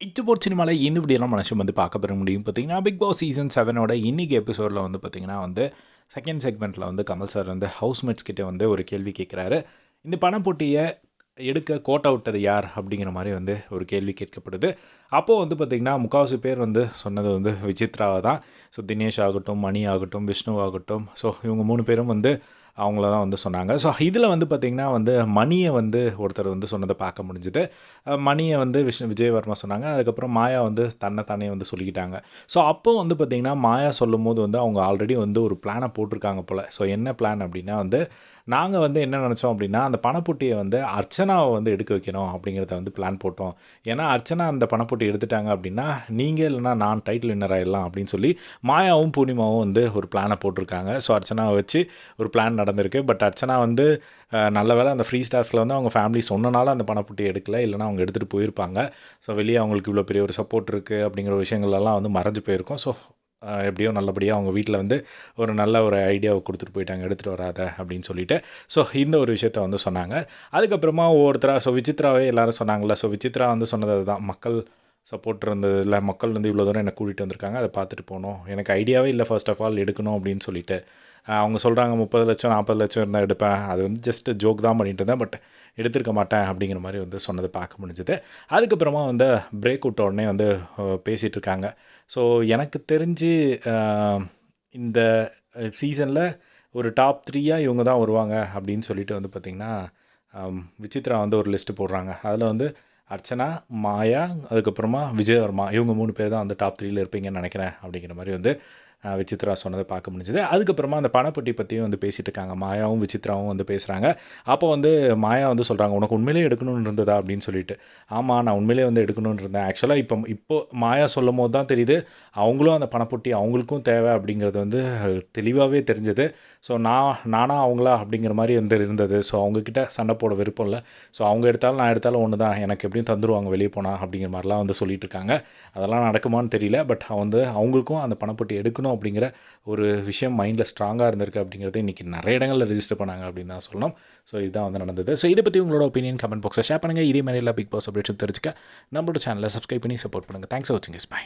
இச்சபோர் சினிமாவில் இந்த இப்படியெல்லாம் மனுஷன் வந்து பார்க்க பெற முடியும். பார்த்தீங்கன்னா பிக் பாஸ் சீசன் செவனோட இன்றைக்கி எபிசோடில் வந்து பார்த்தீங்கன்னா வந்து செகண்ட் செக்மெண்ட்டில் வந்து கமல் சார் வந்து ஹவுஸ்மேட்ஸ் கிட்டே வந்து ஒரு கேள்வி கேட்குறாரு. இந்த பணப்போட்டியை எடுக்க கோட் அவுட்டது யார்? அப்படிங்கிற மாதிரி வந்து ஒரு கேள்வி கேட்கப்படுது. அப்போது வந்து பார்த்திங்கன்னா முக்கால்வாசி பேர் வந்து சொன்னது வந்து விசித்ராவை தான். ஸோ தினேஷ் ஆகட்டும் மணி ஆகட்டும் விஷ்ணு ஆகட்டும். ஸோ இவங்க மூணு பேரும் வந்து அவங்கள தான் வந்து சொன்னாங்க. ஸோ இதில் வந்து பார்த்திங்கன்னா வந்து மணியை வந்து ஒருத்தர் வந்து சொன்னதை பார்க்க முடிஞ்சுது. மணியை வந்து விஷ்ணு விஜயவர்மா சொன்னாங்க. அதுக்கப்புறம் மாயா வந்து தன்னை தானே வந்து சொல்லிக்கிட்டாங்க. ஸோ அப்போ வந்து பார்த்திங்கன்னா மாயா சொல்லும் போது வந்து அவங்க ஆல்ரெடி வந்து ஒரு பிளானை போட்டிருக்காங்க போல். ஸோ என்ன பிளான் அப்படின்னா வந்து நாங்கள் வந்து என்ன நினச்சோம் அப்படின்னா அந்த பணப்பொட்டியை வந்து அர்ச்சனாவை வந்து எடுக்க வைக்கணும் அப்படிங்கிறத வந்து பிளான் போட்டோம். ஏன்னா அர்ச்சனா அந்த பணப்பொட்டி எடுத்துட்டாங்க அப்படின்னா நீங்கள் இல்லைனா நான் டைட்டில் வின்னர் ஆயிடலாம் அப்படின்னு சொல்லி மாயாவும் பூர்ணிமாவும் வந்து ஒரு பிளானை போட்டிருக்காங்க. ஸோ அர்ச்சனாவை வச்சு ஒரு பிளான் நடந்திருக்கு. பட் அர்ச்சனா வந்து நல்ல வேலை அந்த ஃப்ரீ ஸ்டார்ஸில் வந்து அவங்க ஃபேமிலி சொன்னனால அந்த பணப்பொட்டி எடுக்கல. இல்லைனா அவங்க எடுத்துகிட்டு போயிருப்பாங்க. ஸோ வெளியே அவங்களுக்கு இவ்வளோ பெரிய ஒரு சப்போர்ட் இருக்குது அப்படிங்கிற விஷயங்கள்லாம் வந்து மறைஞ்சு போயிருக்கும். ஸோ எப்படியோ நல்லபடியாக அவங்க வீட்டில் வந்து ஒரு நல்ல ஒரு ஐடியாவை கொடுத்துட்டு போயிட்டாங்க எடுத்துகிட்டு வராத அப்படின்னு சொல்லிட்டு. ஸோ இந்த ஒரு விஷயத்த வந்து சொன்னாங்க. அதுக்கப்புறமா ஒவ்வொருத்தராக ஸோ விசித்ராவே எல்லோரும் சொன்னாங்கல்ல ஸோ விசித்ரா வந்து சொன்னது தான் மக்கள் சப்போர்ட் இருந்ததில் மக்கள் வந்து இவ்வளோ தூரம் என்னை கூட்டிகிட்டு வந்திருக்காங்க அதை பார்த்துட்டு போகணும். எனக்கு ஐடியாவே இல்லை ஃபர்ஸ்ட் ஆஃப் ஆல் எடுக்கணும் அப்படின்னு சொல்லிட்டு. அவங்க சொல்கிறாங்க முப்பது லட்சம் நாற்பது லட்சம் இருந்தால் எடுப்பேன். அது வந்து ஜஸ்ட் ஜோக் தான் பண்ணிட்டு இருந்தேன் பட் எடுத்திருக்க மாட்டேன் அப்படிங்கிற மாதிரி வந்து சொன்னதை பார்க்க முடிஞ்சுது. அதுக்கப்புறமா வந்து பிரேக் விட்ட உடனே வந்து பேசிகிட்டு இருக்காங்க. ஸோ எனக்கு தெரிஞ்சு இந்த சீசனில் ஒரு டாப் த்ரீயாக இவங்க தான் வருவாங்க அப்படின்னு சொல்லிட்டு வந்து பார்த்திங்கன்னா விசித்ரா வந்து ஒரு லிஸ்ட்டு போடுறாங்க. அதில் வந்து அர்ச்சனா மாயா அதுக்கப்புறமா விஜயவர்மா இவங்க மூணு பேர் தான் அந்த டாப் த்ரீயில் இருப்பீங்கன்னு நினைக்கிறேன் அப்படிங்கிற மாதிரி வந்து விசித்ரா சொன்னதை பார்க்க முடிஞ்சுது. அதுக்கப்புறமா அந்த பணப்பட்டி பற்றியும் வந்து பேசிகிட்டு இருக்காங்க மாயாவும் விசித்ராவும் வந்து பேசுகிறாங்க அப்போ வந்து மாயா வந்து சொல்கிறாங்க உனக்கு உண்மையிலே எடுக்கணும்னு இருந்ததா? அப்படின்னு சொல்லிட்டு. ஆமாம் நான் உண்மையிலே வந்து எடுக்கணும்னு இருந்தேன். ஆக்சுவலாக இப்போ இப்போ மாயா சொல்லும் போது தான் தெரியுது அவங்களும் அந்த பணப்பொட்டி அவங்களுக்கும் தேவை அப்படிங்கிறது வந்து தெளிவாகவே தெரிஞ்சது. ஸோ நான் நானா அவங்களா அப்படிங்கிற மாதிரி வந்து இருந்தது. ஸோ அவங்கக்கிட்ட சண்டை போட விருப்பம் இல்லை. ஸோ அவங்க எடுத்தாலும் நான் எடுத்தாலும் ஒன்று தான். எனக்கு எப்படியும் தந்துருவாங்க வெளியே போனால் அப்படிங்கிற மாதிரிலாம் வந்து சொல்லிட்டு இருக்காங்க அதெல்லாம் நடக்குமான்னு தெரியல. பட் வந்து அவங்களுக்கும் அந்த பணப்பொட்டி எடுக்கணும் அப்படிங்கிற ஒரு விஷயம் மைண்டில் ஸ்ட்ராங்காக இருந்திருக்கு அப்படிங்கிறது இன்றைக்கி நிறைய இடங்களில் ரெஜிஸ்டர் பண்ணாங்க அப்படின்னு தான் சொல்லணும். ஸோ இதுதான் வந்து நடந்தது. ஸோ இதை பற்றி உங்களோட ஒப்பீனியன் கமெண்ட் பாக்ஸில் ஷேர் பண்ணுங்கள் இதே மாதிரி எல்லா பிக் பாஸ் அப்டேட்ஸ் தெரிஞ்சுக்க நம்மளோட சேனலை சப்ஸ்கிரைப் பண்ணி சப்போர்ட் பண்ணுங்கள் தேங்க்ஸ் ஃபார் வாட்சிங் இஸ் பை